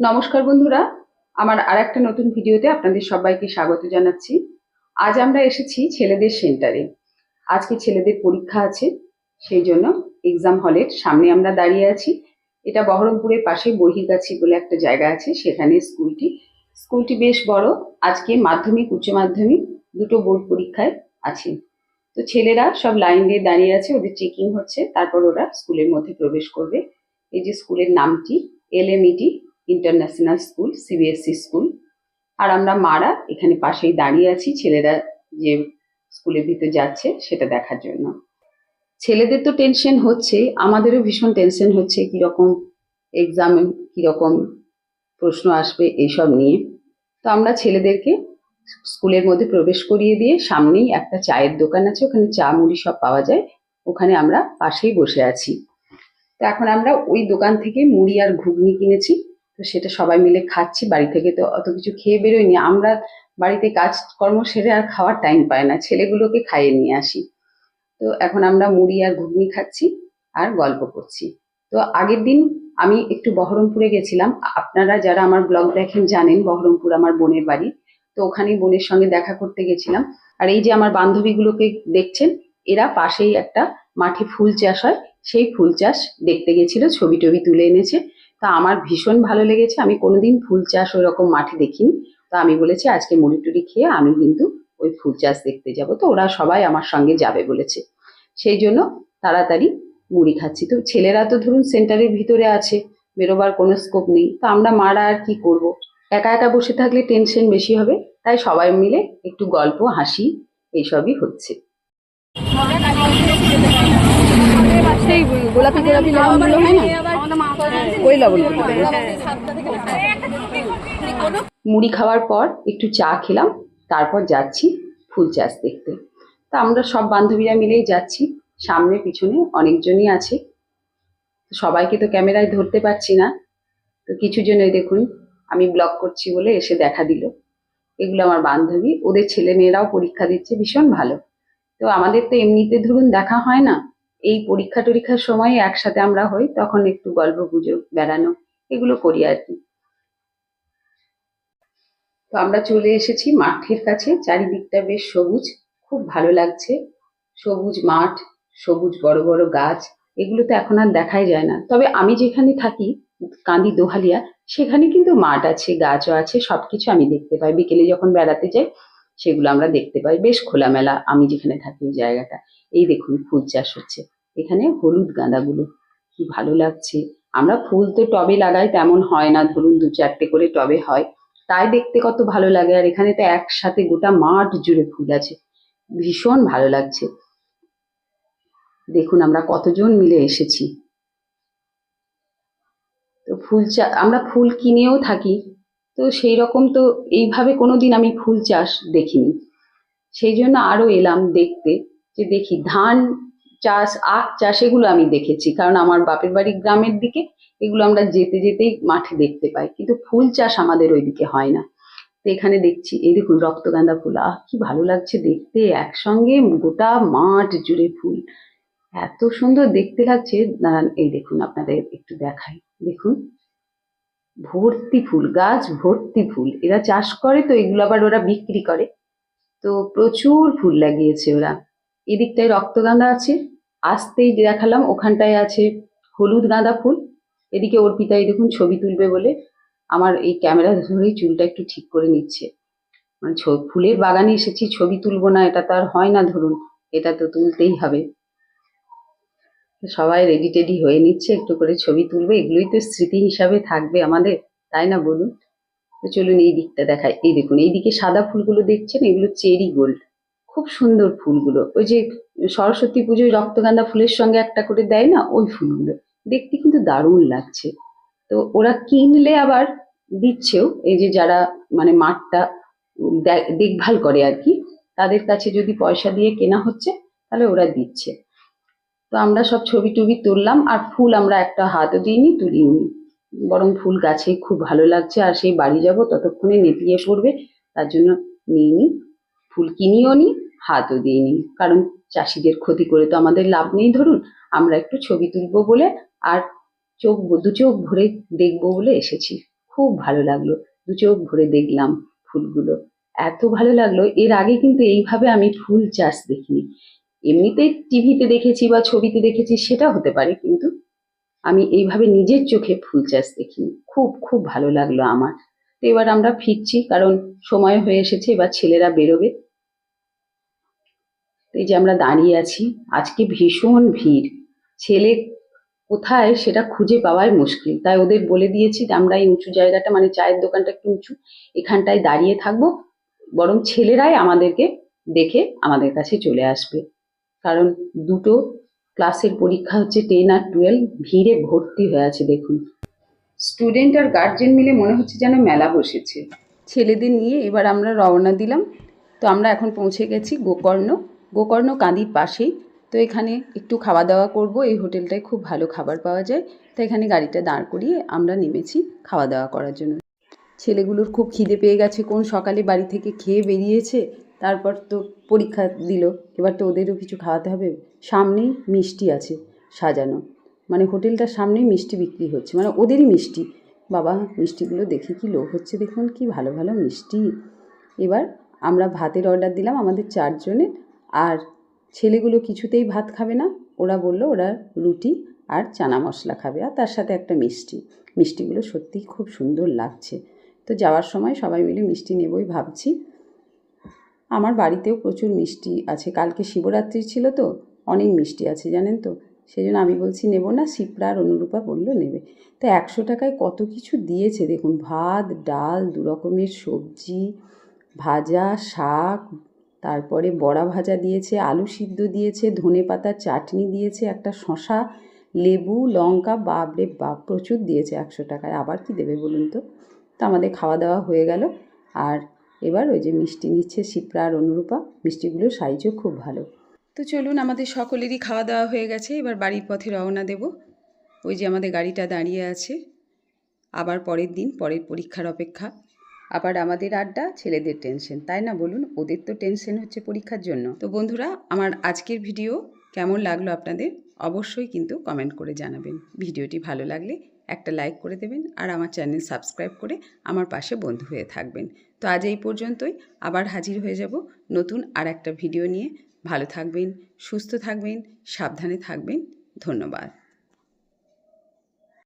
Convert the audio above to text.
নমস্কার বন্ধুরা, আমার আর একটা নতুন ভিডিওতে আপনাদের সবাইকে স্বাগত জানাচ্ছি। আজ আমরা এসেছি ছেলেদের সেন্টারে। আজকে ছেলেদের পরীক্ষা আছে, সেই জন্য এক্সাম হলের সামনে আমরা দাঁড়িয়ে আছি। এটা বহরমপুরের পাশে বহির্গাছি বলে একটা জায়গা আছে, সেখানে স্কুলটি। স্কুলটি বেশ বড়, আজকে মাধ্যমিক, উচ্চ মাধ্যমিক, দুটো বোর্ড পরীক্ষায় আছে। তো ছেলেরা সব লাইন দিয়ে দাঁড়িয়ে আছে, ওদের চেকিং হচ্ছে, তারপর ওরা স্কুলের মধ্যে প্রবেশ করবে। এই যে স্কুলের নামটি L M E T international school CBSE school আর আমরা মারা এখানে পাশেই দাঁড়িয়ে আছি, ছেলেরা যে স্কুলের ভিতর যাচ্ছে সেটা দেখার জন্য। ছেলেদের তো টেনশন হচ্ছে, আমাদেরও ভীষণ টেনশন হচ্ছে, কীরকম এক্সামে কীরকম প্রশ্ন আসবে এইসব নিয়ে। তো আমরা ছেলেদেরকে স্কুলের মধ্যে প্রবেশ করিয়ে দিয়ে সামনেই একটা চায়ের দোকান আছে, ওখানে চা মুড়ি সব পাওয়া যায়, ওখানে আমরা পাশেই বসে আছি। তো এখন আমরা ওই দোকান থেকে মুড়ি আর ঘুগনি কিনেছি। তো সেটা সবাই মিলে খাচ্ছি, বাড়ি থেকে তো অত কিছু খেয়ে বেরোয়নি। আমরা বাড়িতে কাজকর্ম সেরে আর খাওয়ার টাইম পায় না, ছেলেগুলোকে খাইয়ে নিয়ে আসি। তো এখন আমরা মুড়ি আর ঘুগনি খাচ্ছি আর গল্প করছি। তো আগের দিন আমি একটু বহরমপুরে গেছিলাম। আপনারা যারা আমার ব্লগ দেখেন জানেন, বহরমপুর আমার বোনের বাড়ি। তো ওখানে বোনের সঙ্গে দেখা করতে গেছিলাম। আর এই যে আমার বান্ধবীগুলোকে দেখছেন, এরা পাশেই একটা মাঠে ফুল চাষ হয়। সেই ফুল চাষ দেখতে গেছিল, ছবি টবি তুলে এনেছে। তা আমার ভীষণ ভালো লেগেছে। আমি কোনোদিন ফুল চাষ ওই রকম মাঠে দেখিনি। তো আমি বলেছি, আজকে মুড়ি টুড়ি খেয়ে আমি কিন্তু ওই ফুল চাষ দেখতে যাব। তো ওরা সবাই আমার সঙ্গে যাবে বলেছে। সেই জন্য তাড়াতাড়ি মুড়ি খাচ্ছি। তো ছেলেরা তো ধরুন সেন্টারের ভিতরে আছে, বেরোবার কোনো স্কোপ নেই। তো আমরা মারা আর কি করব। একা একা বসে থাকলে টেনশন বেশি হবে। তাই সবাই মিলে একটু গল্প, হাসি, এইসবই হচ্ছে। গোলাপি গোলাপি লবণগুলো হয় না? মুড়ি খাওয়ার পর একটু চা খেলাম, তারপর যাচ্ছি ফুল চাষ দেখতে। তা আমরা সব বান্ধবীরা মিলেই যাচ্ছি, সামনে পিছনে অনেকজনই আছে। সবাইকে তো ক্যামেরায় ধরতে পারছি না। তো কিছু জনই দেখুন, আমি ব্লগ করছি বলে এসে দেখা দিল। এগুলো আমার বান্ধবী, ওদের ছেলে মেয়েরাও পরীক্ষা দিচ্ছে, ভীষণ ভালো। তো আমাদের তো এমনিতে ধরুন দেখা হয় না। এই পরীক্ষা টরীক্ষার সময় একসাথে আমরা হই, তখন একটু গল্প গুজব, বেড়ানো, এগুলো করি আর কি। তো আমরা চলে এসেছি মাঠের কাছে, চারিদিকটা বেশ সবুজ, খুব ভালো লাগছে। সবুজ মাঠ, সবুজ বড় বড় গাছ, এগুলো তো এখন আর দেখাই যায় না। তবে আমি যেখানে থাকি, কান্দি দোহালিয়া, সেখানে কিন্তু মাঠ আছে, গাছও আছে, সবকিছু আমি দেখতে পাই। বিকেলে যখন বেড়াতে যাই সেগুলো আমরা দেখতে পাই। বেশ খোলামেলা। আমি যেখানে থাকি ওই জায়গাটা। এই দেখুন, ফুল চাষ হচ্ছে। এখানে হলুদ গাঁদাগুলো। কি ভালো লাগছে। আমরা ফুল তো টবে লাগাই, তেমন হয় না। ধরুন, দু চারটে করে টবে হয়। তাই দেখতে কত ভালো লাগে। আর এখানে তো একসাথে গোটা মাঠ জুড়ে ফুল আছে। ভীষণ ভালো লাগছে। দেখুন, আমরা কতজন মিলে এসেছি। তো ফুল চা আমরা ফুল কিনেও থাকি। তো সেই রকম তো এইভাবে কোনোদিন আমি ফুল চাষ দেখিনি। সেই জন্য আরও এলাম দেখতে যে দেখি ধান চাষ, আখ চাষ এগুলো আমি দেখেছি। কারণ আমার বাপের বাড়ি গ্রামের দিকে এগুলো আমরা যেতে যেতেই মাঠে দেখতে পাই। কিন্তু ফুল চাষ আমাদের ওইদিকে হয় না। তো এখানে দেখছি, এই দেখুন রক্তগাঁদা ফুল। আহ, কি ভালো লাগছে দেখতে। একসঙ্গে গোটা মাঠ জুড়ে ফুল। এত সুন্দর দেখতে লাগছে। দাঁড়ান, এই দেখুন আপনাদের একটু দেখাই। দেখুন। ভর্তি ফুল, গাছ ভর্তি ফুল। এরা চাষ করে তো, এগুলো আবার ওরা বিক্রি করে। তো প্রচুর ফুল লাগিয়েছে ওরা। এদিকটায় রক্তগাঁদা আছে, আসতেই দেখালাম, ওখানটায় আছে হলুদ গাঁদা ফুল। এদিকে অর্পিতাই দেখুন ছবি তুলবে বলে। আমার এই ক্যামেরা ধরেই চুলটা একটু ঠিক করে নিচ্ছে। মানে ফুলের বাগানে এসেছি, ছবি তুলবো না, এটা তো আর হয় না ধরুন। এটা তো তুলতেই হবে। সবাই রেডি টেডি হয়ে নিচ্ছে, একটু করে ছবি তুলবে, এগুলোই তো স্মৃতি হিসাবে থাকবে আমাদের, তাই না বলুন? তো চলুন এই দিকটা দেখাই, এই দেখুন এইদিকে সাদা ফুলগুলো দেখছেন, এগুলো চেরি গোল্ড, খুব সুন্দর ফুলগুলো, ওই যে সরস্বতী পুজোয় রক্তগাঁদা ফুলের সঙ্গে একটা করে দেয় না, ওই ফুলগুলো, দেখতে কিন্তু দারুণ লাগছে। তো ওরা কিনলে আবার দিচ্ছেও, এই যে যারা মানে মাঠটা দেখভাল করে আর কি, তাদের কাছে যদি পয়সা দিয়ে কেনা হচ্ছে, তাহলে ওরা দিচ্ছে। আমরা সব ছবি টবি তুললাম আর ফুল আমরা একটা হাতও দিইনি, তুলিনি। বরং ফুল গাছে খুব ভালো লাগছে, আর সেই বাড়ি যাব ততক্ষণে নেতিয়ে পড়বে, তার জন্য নিইনি। ফুল কিনিও নি, হাতও দিইনি। কারণ চাষিদের ক্ষতি করে তো আমাদের লাভ নেই। ধরুন, আমরা একটু ছবি তুলবো বলে আর চোখ দু চোখ ভরে দেখব বলে এসেছি। খুব ভালো লাগল, দু চোখ ভরে দেখলাম ফুলগুলো। এত ভালো লাগল, এর আগে কিন্তু এইভাবে আমি ফুল চাষ দেখিনি। এমনিতে টিভিতে দেখেছি বা ছবিতে দেখেছি সেটা হতে পারে, কিন্তু আমি এইভাবে নিজের চোখে ফুল চাষ দেখিনি। খুব খুব ভালো লাগল আমার। তো এবার আমরা ফিরছি, কারণ সময় হয়ে এসেছে, এবার ছেলেরা বেরোবে। এই যে আমরা দাঁড়িয়ে আছি, আজকে ভীষণ ভিড়। ছেলে কোথায় সেটা খুঁজে পাওয়াই মুশকিল। তাই ওদের বলে দিয়েছি আমরা এই উঁচু জায়গাটা মানে চায়ের দোকানটা একটু উঁচু, এখানটায় দাঁড়িয়ে থাকব। বরং ছেলেরাই আমাদেরকে দেখে আমাদের কাছে চলে আসবে। কারণ দুটো ক্লাসের পরীক্ষা হচ্ছে টেন আর টুয়েলভ ভিড়ে ভর্তি হয়ে আছে, দেখুন। স্টুডেন্ট আর গার্জেন মিলে মনে হচ্ছে যেন মেলা বসেছে। ছেলেদের নিয়ে এবার আমরা রওনা দিলাম। তো আমরা এখন পৌঁছে গেছি গোকর্ণ। গোকর্ণ কাঁদির পাশেই। তো এখানে একটু খাওয়া দাওয়া করব। এই হোটেলটায় খুব ভালো খাবার পাওয়া যায়। তো এখানে গাড়িটা দাঁড় করিয়ে আমরা নেমেছি খাওয়া দাওয়া করার জন্য। ছেলেগুলোর খুব খিদে পেয়ে গেছে। কোন সকালে বাড়ি থেকে খেয়ে বেরিয়েছে? তারপর তো পরীক্ষা দিল। এবার তো ওদেরও কিছু খাওয়াতে হবে। সামনেই মিষ্টি আছে সাজানো। মানে হোটেলটার সামনেই মিষ্টি বিক্রি হচ্ছে। মানে ওদেরই মিষ্টি। বাবা, মিষ্টিগুলো দেখে কি লোভ হচ্ছে দেখুন, কি ভালো ভালো মিষ্টি। এবার আমরা ভাতের অর্ডার দিলাম আমাদের চারজনের। আর ছেলেগুলো কিছুতেই ভাত খাবে না। ওরা বলল ওরা রুটি আর চানা মশলা খাবে। আর তার সাথে একটা মিষ্টি। মিষ্টিগুলো সত্যিই খুব সুন্দর লাগছে। তো যাওয়ার সময় সবাই মিলে মিষ্টি নেবই ভাবছি। আমার বাড়িতেও প্রচুর মিষ্টি আছে। কালকে শিবরাত্রি ছিল তো, অনেক মিষ্টি আছে, জানেন তো? সেই জন্য আমি বলছি, নেব না। শিপ্রা আর অনুরূপা বলল, নেবে। তো একশো টাকায় কত কিছু দিয়েছে, দেখুন। ভাত, ডাল, দু রকমের সবজি, ভাজা, শাক, তারপরে বড়া ভাজা দিয়েছে, আলু সিদ্ধ দিয়েছে, ধনে পাতার চাটনি দিয়েছে, একটা শশা লেবু, লঙ্কা বাপরে বাপ, প্রচুর দিয়েছে একশো টাকায়। আবার কি দেবে বলুন তো? তো আমাদের খাওয়া দাওয়া হয়ে গেল। আর এবার ওই যে মিষ্টি নিচ্ছে শিপ্রা আর অনুরূপা। মিষ্টিগুলোর সাইজও খুব ভালো। তো চলুন, আমাদের সকলেরই খাওয়া দাওয়া হয়ে গেছে। এবার বাড়ির পথে রওনা দেব। ওই যে আমাদের গাড়িটা দাঁড়িয়ে আছে। আবার পরের দিন, পরের পরীক্ষার অপেক্ষা। আবার আমাদের আড্ডা, ছেলেদের টেনশন তাই না বলুন? ওদের তো টেনশন হচ্ছে পরীক্ষার জন্য। তো বন্ধুরা, আমার আজকের ভিডিও কেমন লাগল আপনাদের? অবশ্যই কিন্তু কমেন্ট করে জানাবেন। ভিডিওটি ভালো লাগলে একটা লাইক করে দেবেন আর আমার চ্যানেল সাবস্ক্রাইব করে আমার পাশে বন্ধু হয়ে থাকবেন। তো আজ এই পর্যন্তই, আবার হাজির হয়ে যাব নতুন আর একটা ভিডিও নিয়ে। ভালো থাকবেন, সুস্থ থাকবেন, সাবধানে থাকবেন। ধন্যবাদ।